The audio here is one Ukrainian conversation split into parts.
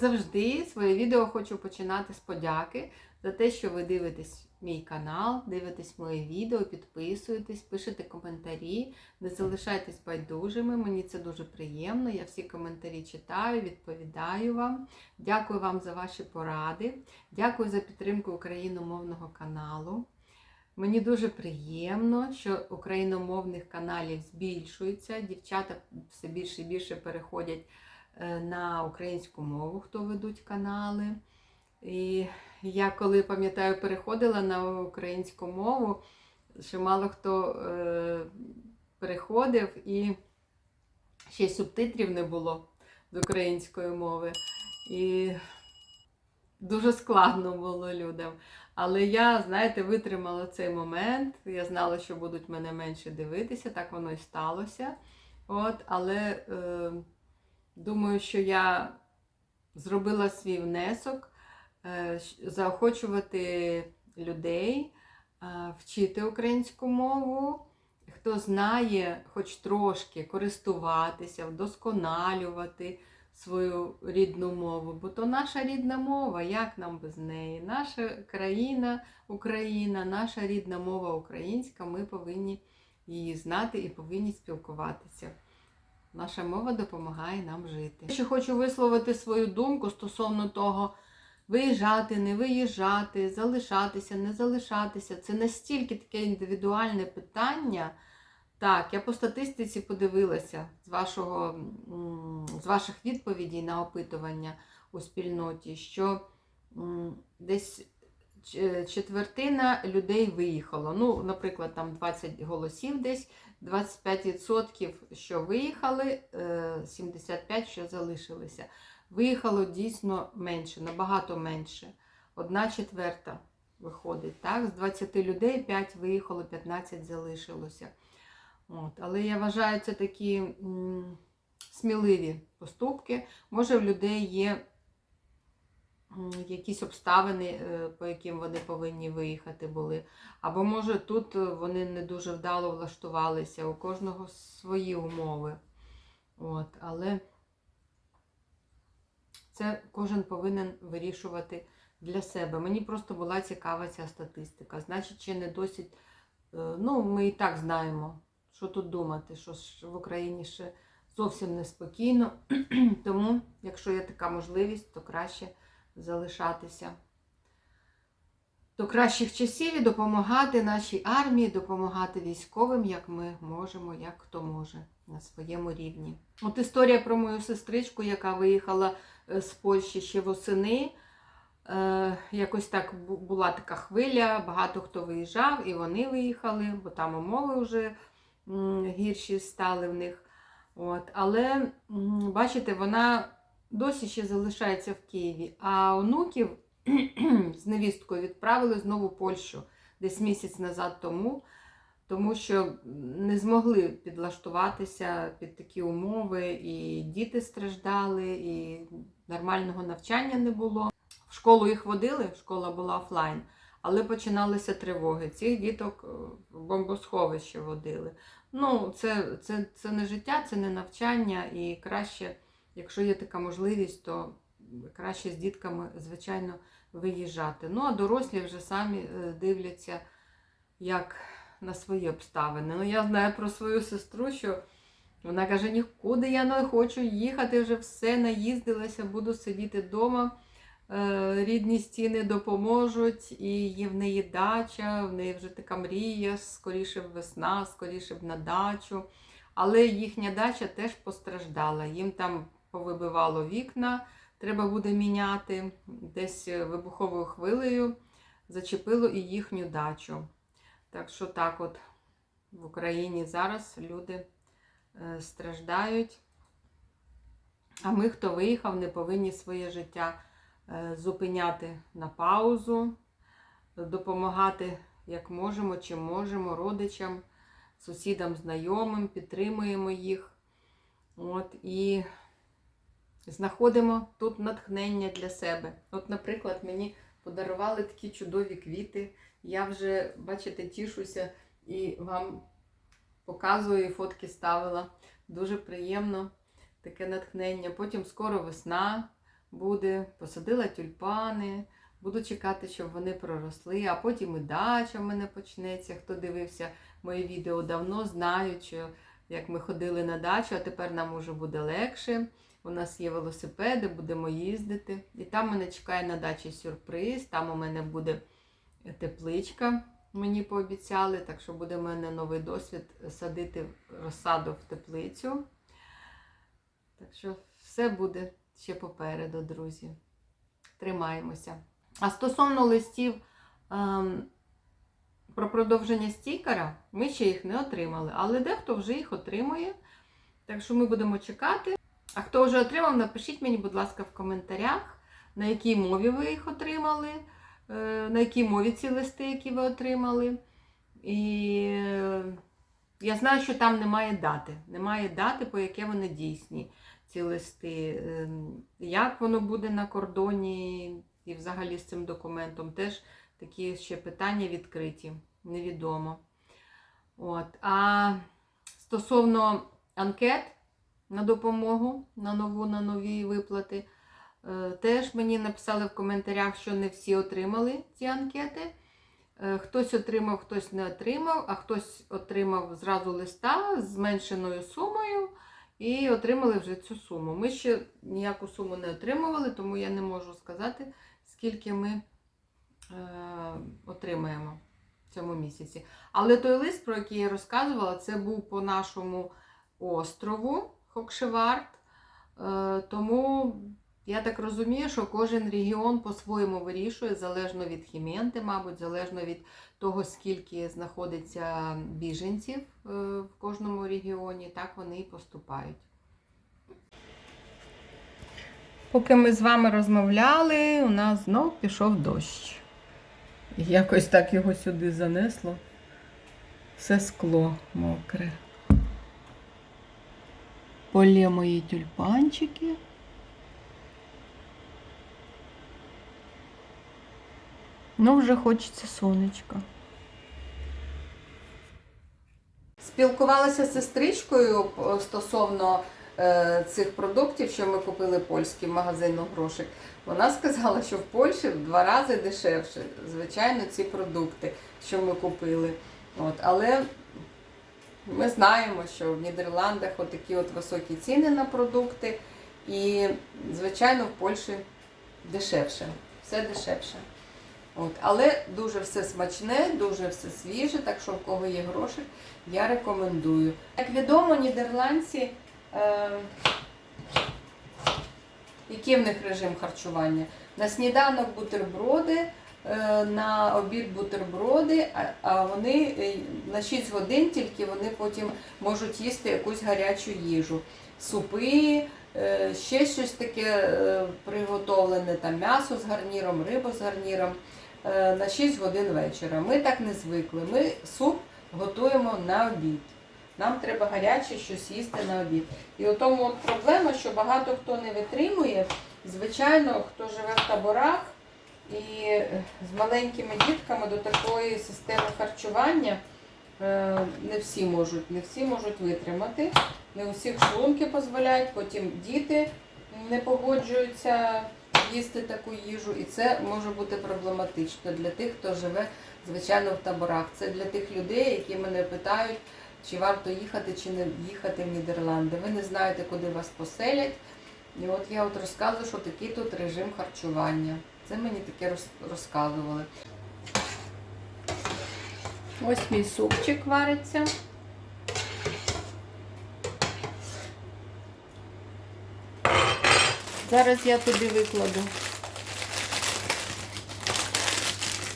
завжди, своє відео хочу починати з подяки за те, що ви дивитесь мій канал, дивитесь моє відео, підписуєтесь, пишете коментарі, не залишайтесь байдужими. Мені це дуже приємно. Я всі коментарі читаю, відповідаю вам. Дякую вам за ваші поради. Дякую за підтримку україномовного каналу. Мені дуже приємно, що україномовних каналів збільшується. Дівчата все більше і більше переходять на українську мову, хто ведуть канали. І я коли пам'ятаю, переходила на українську мову, що мало хто е, переходив і ще й субтитрів не було з української мови. І дуже складно було людям. Але я, знаєте, витримала цей момент. Я знала, що будуть мене менше дивитися, так воно і сталося. От, але е, думаю, що я зробила свій внесок, е, заохочувати людей, е, вчити українську мову. Хто знає, хоч трошки користуватися, вдосконалювати свою рідну мову, бо то наша рідна мова, як нам без неї? Наша країна Україна, наша рідна мова українська, ми повинні її знати і повинні спілкуватися. Наша мова допомагає нам жити. Ще хочу висловити свою думку стосовно того, виїжджати, не виїжджати, залишатися, не залишатися. Це настільки таке індивідуальне питання. Так, я по статистиці подивилася з, вашого, з ваших відповідей на опитування у спільноті, що десь четвертина людей виїхало. Ну, наприклад, там 20 голосів десь, 25% що виїхали, е, 75% що залишилися. Виїхало дійсно менше, набагато менше. Одна четверта виходить. Так? З 20 людей 5 виїхало, 15 залишилося. От. Але я вважаю, це такі м, сміливі поступки. Може, в людей є якісь обставини, е, по яким вони повинні виїхати були. Або може тут е, вони не дуже вдало влаштувалися, у кожного свої умови. От. Але це кожен повинен вирішувати для себе. Мені просто була цікава ця статистика. Значить, чи не досить. е, Ну, ми і так знаємо, що тут думати, що в Україні ще зовсім неспокійно. Тому, якщо є така можливість, то краще залишатися до кращих часів і допомагати нашій армії, допомагати військовим, як ми можемо, як хто може на своєму рівні. От історія про мою сестричку, яка виїхала е, з Польщі ще восени. Е, якось так була така хвиля, багато хто виїжджав, і вони виїхали, бо там умови вже гірші стали в них. От. Але бачите, вона досі ще залишається в Києві, а онуків з невісткою відправили знову в Польщу десь місяць назад тому, тому що не змогли підлаштуватися під такі умови, і діти страждали, і нормального навчання не було. В школу їх водили, школа була офлайн, але починалися тривоги. Цих діток е, в бомбосховище водили. Ну, це, це, це не життя, це не навчання, і краще, якщо є така можливість, то краще з дітками, звичайно, виїжджати. Ну, а дорослі вже самі е, дивляться, як на свої обставини. Ну, я знаю про свою сестру, що вона каже: нікуди я не хочу їхати, вже все наїздилася, буду сидіти вдома. Е, Рідні стіни допоможуть, і є в неї дача, в неї вже така мрія, скоріше б весна, скоріше б на дачу. Але їхня дача теж постраждала. Їм там повибивало вікна, треба буде міняти. Десь вибуховою хвилею зачепило і їхню дачу. Так що так от в Україні зараз люди е, страждають. А ми, хто виїхав, не повинні своє життя е, зупиняти на паузу, допомагати як можемо, чим можемо, родичам, сусідам, знайомим, підтримуємо їх. От, і знаходимо тут натхнення для себе. От, наприклад, мені подарували такі чудові квіти. Я вже, бачите, тішуся і вам показую, і фотки ставила. Дуже приємно таке натхнення. Потім скоро весна, буде. Посадила тюльпани. Буду чекати, щоб вони проросли, а потім і дача в мене почнеться. Хто дивився мої відео давно, знають, що як ми ходили на дачу, а тепер нам уже буде легше. У нас є велосипеди, будемо їздити. І там мене чекає на дачі сюрприз. Там у мене буде тепличка, мені пообіцяли. Так що буде в мене новий досвід садити розсаду в теплицю. Так що все буде ще попереду, друзі. Тримаємося. А стосовно листів ем, про продовження стікера, ми ще їх не отримали, але дехто вже їх отримує. Так що ми будемо чекати. А хто вже отримав, напишіть мені, будь ласка, в коментарях, на якій мові ви їх отримали, е, на якій мові ці листи, які ви отримали. І е, я знаю, що там немає дати. Немає дати, по яке вони дійсні, ці листи. Ем, Як воно буде на кордоні і взагалі з цим документом, теж такі ще питання відкриті, невідомо. От. А стосовно анкет на допомогу на нову, на нові виплати, е, теж мені написали в коментарях, що не всі отримали ці анкети. Е, Хтось отримав, хтось не отримав, а хтось отримав зразу листа з зменшеною сумою і отримали вже цю суму. Ми ще ніяку суму не отримували, тому я не можу сказати, скільки ми отримаємо в цьому місяці. Але той лист, про який я розказувала, це був по нашому острову Хокшеварт. Е, тому я так розумію, що кожен регіон по-своєму вирішує, залежно від хіменти, мабуть, залежно від того, скільки знаходиться біженців е, в кожному регіоні, так вони і поступають. Поки ми з вами розмовляли, у нас знов пішов дощ. Якось так його сюди занесло. Все скло мокре. Полє мої тюльпанчики. Ну, вже хочеться сонечка. Спілкувалася з сестричкою е, стосовно цих продуктів, що ми купили польські в магазину грошик. Вона сказала, що в Польщі в два рази дешевше, звичайно, ці продукти, що ми купили. От, але ми знаємо, що в Нідерландах отакі от високі ціни на продукти, і, звичайно, в Польщі дешевше, все дешевше. От, але дуже все смачне, дуже все свіже, так що в кого є гроші, я рекомендую. Як відомо, нідерландці, е, який в них режим харчування? На сніданок бутерброди, е, на обід бутерброди, а, вони е, на 6 годин тільки вони потім можуть їсти якусь гарячу їжу. Супи, е, ще щось таке приготовлене, там м'ясо з гарніром, рибу з гарніром на 6 годин вечора. Ми так не звикли. Ми суп готуємо на обід. Нам треба гаряче щось їсти на обід. І у тому от проблема, що багато хто не витримує. Звичайно, хто живе в таборах і е, з маленькими дітками до такої системи харчування е, не всі можуть, не всі можуть витримати. Не у всіх шлунки дозволяють, потім діти не погоджуються їсти таку їжу, і це може бути проблематично для тих, хто живе, звичайно, в таборах. Це для тих людей, які мене питають, чи варто їхати, чи не їхати в Нідерланди. Ви не знаєте, куди вас поселять. І от я от розказую, що такий тут режим харчування. Це мені таке розказували. Ось мій супчик вариться. Зараз я туди викладу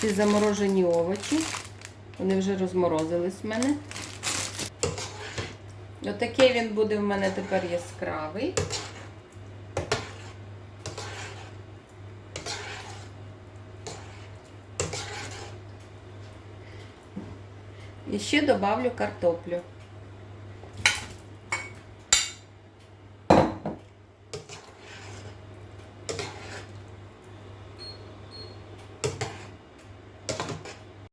ці заморожені овочі. Вони вже розморозились в мене. Отакий він буде в мене тепер яскравий. І ще добавлю картоплю.